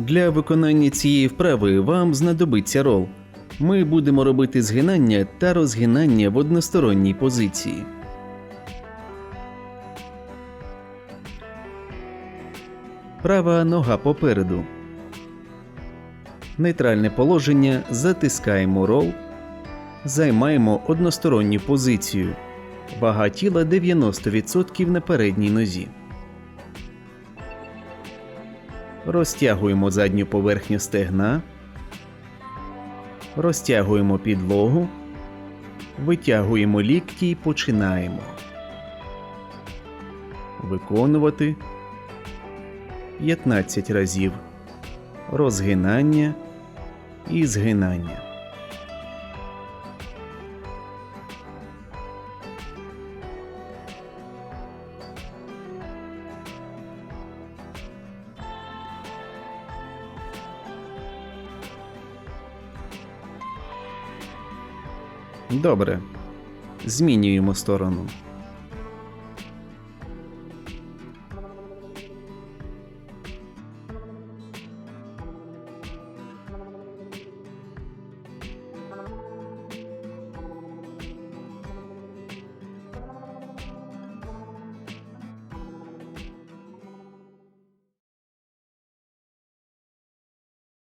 Для виконання цієї вправи вам знадобиться рол. Ми будемо робити згинання та розгинання в односторонній позиції. Права нога попереду. Нейтральне положення затискаємо рол. Займаємо односторонню позицію. Вага тіла 90% на передній нозі. Розтягуємо задню поверхню стегна. Розтягуємо підлогу. Витягуємо лікті і починаємо. Виконувати 15 разів. Розгинання і згинання. Добре. Змінюємо сторону.